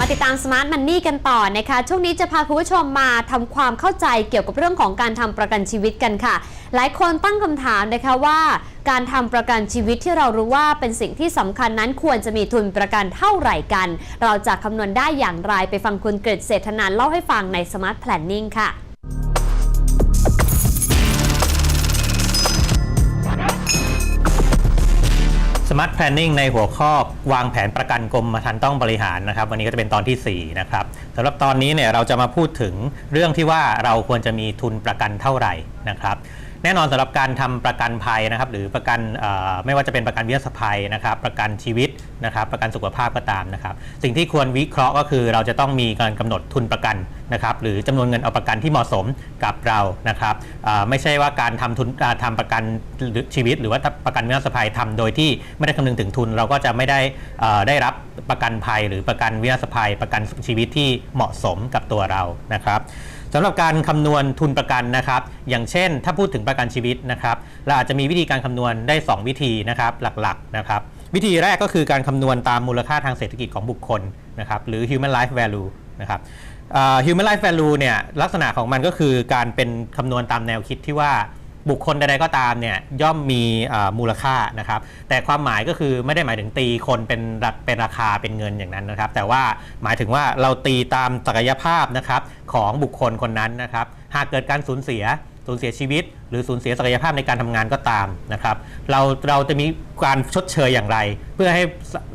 มาติดตาม Smart Money กันต่อนะคะ ช่วงนี้จะพาคุณผู้ชมมาทำความเข้าใจเกี่ยวกับเรื่องของการทำประกันชีวิตกันค่ะ หลายคนตั้งคำถามนะคะว่า การทำประกันชีวิตที่เรารู้ว่าเป็นสิ่งที่สำคัญนั้นควรจะมีทุนประกันเท่าไหร่กัน เราจะคำนวณได้อย่างไรไปฟังคุณเกรดเศรษฐนันเล่าให้ฟังใน Smart Planning ค่ะ Smart Planning ในหัวข้อวางแผนประกันกรมธรรม์ต้องบริหารนะครับ วันนี้ก็จะเป็นตอนทีสี่ 4 นะครับสำหรับตอนนี้เนี่ยเราจะมาพูดถึงเรื่องที่ว่าเราควรจะมีทุนประกันเท่าไหร่นะครับ แน่นอนสำหรับการทำประกันภัยนะครับ หรือประกันไม่ว่าจะเป็นประกันวินาศภัยนะครับ ประกันชีวิตนะครับ ประกันสุขภาพก็ตามนะครับ สิ่งที่ควรวิเคราะห์ก็คือเราจะต้องมีการกำหนดทุนประกันนะครับ หรือจำนวนเงินเอาประกันที่เหมาะสมกับเรานะครับไม่ใช่ว่าการทำทุนอ่าทำประกันหรือชีวิต หรือว่าประกันวินาศภัยทำโดยที่ไม่ได้คำนึงถึงทุน เราก็จะไม่ได้ได้รับประกันภัย หรือประกันวินาศภัย ประกันชีวิตที่เหมาะสมกับตัวเรานะครับ สำหรับการคำนวณทุนประกันนะครับ อย่างเช่น ถ้าพูดถึงประกันชีวิตนะครับ เราอาจจะมีวิธีการคำนวณได้ 2 วิธีนะครับหลักๆนะครับ วิธีแรกก็คือการคำนวณตามมูลค่าทางเศรษฐกิจของบุคคลนะครับ หรือ human life value นะครับ human life value เนี่ยลักษณะของมันก็คือการเป็นคำนวณตามแนวคิดที่ว่า บุคคลใดๆก็ตามเนี่ยย่อมมีมูลค่านะครับ แต่ความหมายก็คือไม่ได้หมายถึงตีคนเป็นเป็นราคาเป็นเงินอย่างนั้นนะครับ แต่ว่าหมายถึงว่าเราตีตามศักยภาพนะครับของบุคคลคนนั้นนะครับ หากเกิดการสูญเสีย สูญเสียชีวิต หรือสูญเสียศักยภาพในการทำงานก็ตามนะครับเราเราจะมีการชดเชยอย่างไร เพื่อให้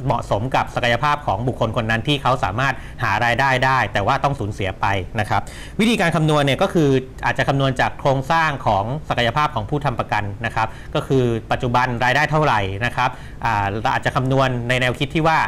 เหมาะสมกับศักยภาพของบุคคลคนนั้นที่เขาสามารถหารายได้ได้ แต่ว่าต้องสูญเสียไปนะครับ วิธีการคำนวณเนี่ยก็คืออาจจะคำนวณจากโครงสร้างของศักยภาพของผู้ทำประกันนะครับก็คือปัจจุบันรายได้เท่าไหร่นะครับอาเราอาจจะคำนวณในแนวคิดที่ว่า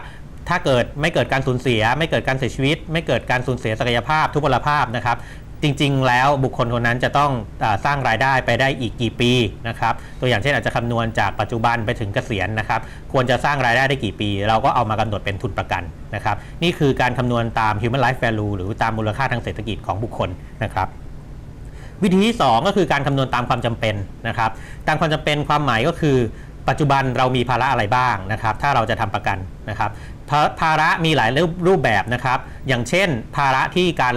ถ้าเกิดไม่เกิดการสูญเสีย ไม่เกิดการเสียชีวิต ไม่เกิดการสูญเสียศักยภาพทุพพลภาพนะครับ จริง ๆ แล้วบุคคลคนนั้นจะต้องอสร้างรายได้ไปได้อีกกี่ปีนะครับตัวอย่างเช่นอาจจะคำนวณจากปัจจุบันไปถึงเกษียณนะครับควรจะสร้างรายได้ได้กี่ปี เราก็เอามากำหนดเป็นทุนประกันนะครับนี่คือการคำนวณตาม human life value หรือตามมูลค่าทางเศรษฐกิจของบุคคลนะครับวิธีที่ 2 ก็คือการคำนวณตามความจำเป็นนะครับตามความจำเป็นความหมายก็คือ ปัจจุบันเรามีภาระอะไรบ้างนะครับ ถ้าเราจะทำประกันนะครับภาระมีหลายรูปแบบนะครับ อย่างเช่น ภาระที่การ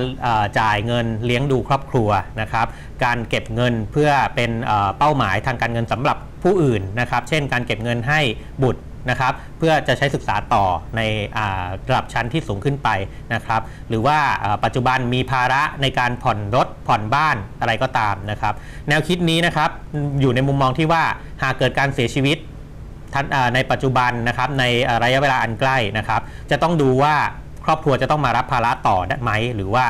จ่ายเงินเลี้ยงดูครอบครัวนะครับ การเก็บเงินเพื่อเป็นเอ่อเป้าหมายทางการเงินสำหรับผู้อื่นนะครับ เช่น การเก็บเงินให้บุตร นะครับเพื่อจะใช้ศึกษาต่อในระดับชั้นที่สูงขึ้นไปนะครับ หรือว่าปัจจุบันมีภาระในการผ่อนรถผ่อนบ้านอะไรก็ตามนะครับ แนวคิดนี้นะครับอยู่ในมุมมองที่ว่าหากเกิดการเสียชีวิตในปัจจุบันนะครับในระยะเวลาอันใกล้นะครับ จะต้องดูว่าครอบครัวจะต้องมารับภาระต่อได้ไหม หรือว่า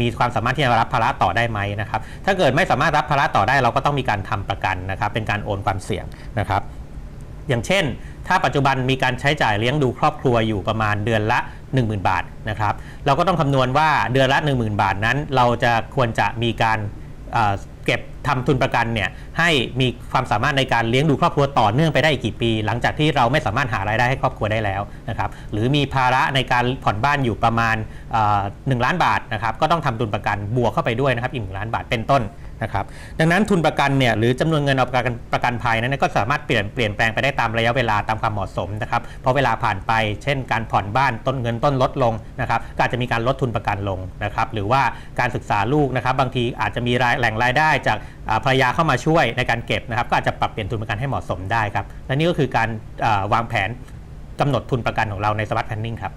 มีความสามารถที่จะรับภาระต่อได้ไหมนะครับ ถ้าเกิดไม่สามารถรับภาระต่อได้เราก็ต้องมีการทำประกันนะครับ เป็นการโอนความเสี่ยงนะครับ อย่างเช่น ถ้าปัจจุบันมีการใช้จ่ายเลี้ยงดูครอบครัวอยู่ประมาณเดือนละ 10,000 บาทนะครับเราก็ต้องคำนวณว่าเดือนละ 10,000 บาทนั้น เราจะควรจะมีการเอ่อเก็บทำทุนประกันเนี่ยให้มีความสามารถในการเลี้ยงดูครอบครัวต่อเนื่องไปได้อีกกี่ปี หลังจากที่เราไม่สามารถหารายได้ให้ครอบครัวได้แล้วนะครับหรือมีภาระในการผ่อนบ้านอยู่ประมาณเอ่อ1ล้านบาทนะครับก็ต้องทำทุนประกันบวกเข้าไปด้วยนะครับอีกหล้านบาทเป็นต้น นะครับดังนั้นทุนประกันเนี่ยหรือจำนวนเงินเอาประกันประกันภัยนั้นก็สามารถเปลี่ยนเปลี่ยนแปลงไปได้ตามระยะเวลาตามความเหมาะสมนะครับเพราะเวลาผ่านไป เช่น การผ่อนบ้านต้นเงินต้นลดลงนะครับก็อาจจะมีการลดทุนประกันลงนะครับหรือว่าการศึกษาลูกนะครับบางทีอาจจะมีรายแหล่งรายได้จากภรรยาเข้ามาช่วยในการเก็บนะครับก็อาจจะปรับเปลี่ยนทุนประกันให้เหมาะสมได้ครับและนี่ก็คือการวางแผนกำหนดทุนประกันของเราในสมาร์ทแพนนิ่งครับ